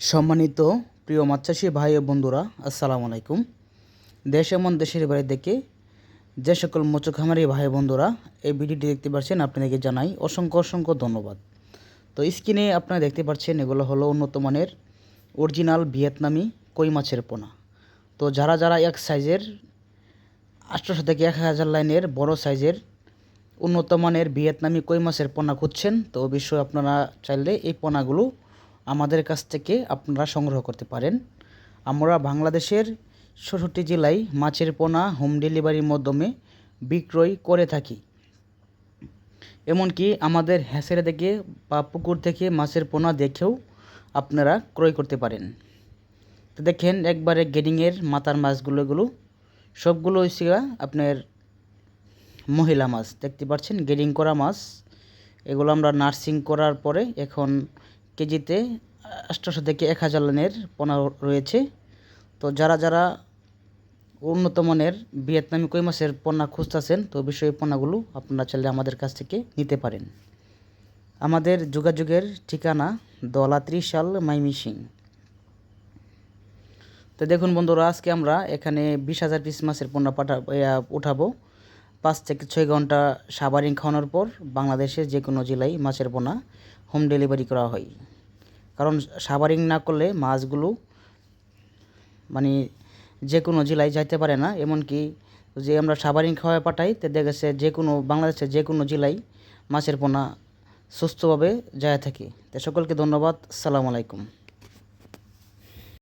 সম্মানিত প্রিয় মাছ চাষি ভাই ও বন্ধুরা, আসসালামু আলাইকুম। দেশ এমন দেশের বাড়ি থেকে যে সকল মৎস্য ভাই বন্ধুরা এই ভিডিওটি দেখতে পাচ্ছেন, আপনাদেরকে জানাই অসংখ্য অসংখ্য ধন্যবাদ। তো স্ক্রিনে আপনারা দেখতে পাচ্ছেন, এগুলো হলো উন্নত মানের অরিজিনাল ভিয়েতনামি কই মাছের পোনা। তো যারা যারা এক সাইজের আটশোশো থেকে এক হাজার লাইনের বড় সাইজের উন্নত মানের ভিয়েতনামি কই মাছের পোনা খুঁজছেন, তো অবশ্যই আপনারা চাইলে এই পোনাগুলো আমাদের কাছ থেকে আপনারা সংগ্রহ করতে পারেন। আমরা বাংলাদেশের ষষ্ঠটি জেলায় মাছের পোনা হোম ডেলিভারির মাধ্যমে বিক্রয় করে থাকি। এমনকি আমাদের হ্যাসের থেকে বা পুকুর থেকে মাছের পোনা দেখেও আপনারা ক্রয় করতে পারেন। তো দেখেন, একবারে গেডিংয়ের মাথার মাছগুলো এগুলো, সবগুলো হচ্ছে আপনার মহিলা মাছ। দেখতে পাচ্ছেন, গেডিং করা মাছ। এগুলো আমরা নার্সিং করার পরে এখন কেজিতে আটশোশো থেকে এক হাজার লাইনের পোনা রয়েছে। তো যারা যারা উন্নত মানের ভিয়েতনামি কই মাছের পণ্য খুঁজতেছেন, তো বিষয়ে পণ্যগুলো আপনারা চাইলে আমাদের কাছ থেকে নিতে পারেন। আমাদের যোগাযোগের ঠিকানা দলা ত্রিশাল মাইমিসিং তো দেখুন বন্ধুরা, আজকে আমরা এখানে বিশ হাজার পিস মাছের পণ্য পাঠা উঠাবো। পাঁচ থেকে ছয় ঘণ্টা সাবারিং খাওয়ানোর পর বাংলাদেশের যে কোনো জেলায় মাছের পোনা হোম ডেলিভারি করা হয়। কারণ সাবারিং না করলে মাছগুলো মানে যে কোনো জেলায় যাইতে পারে না। এমনকি যে আমরা সাবারিং খাওয়ায় পাঠাই, তো গেছে যে কোনো বাংলাদেশের যে কোনো জেলায় মাছের পোনা সুস্থভাবে যায় থাকে। তো সকলকে ধন্যবাদ। সালাম আলাইকুম।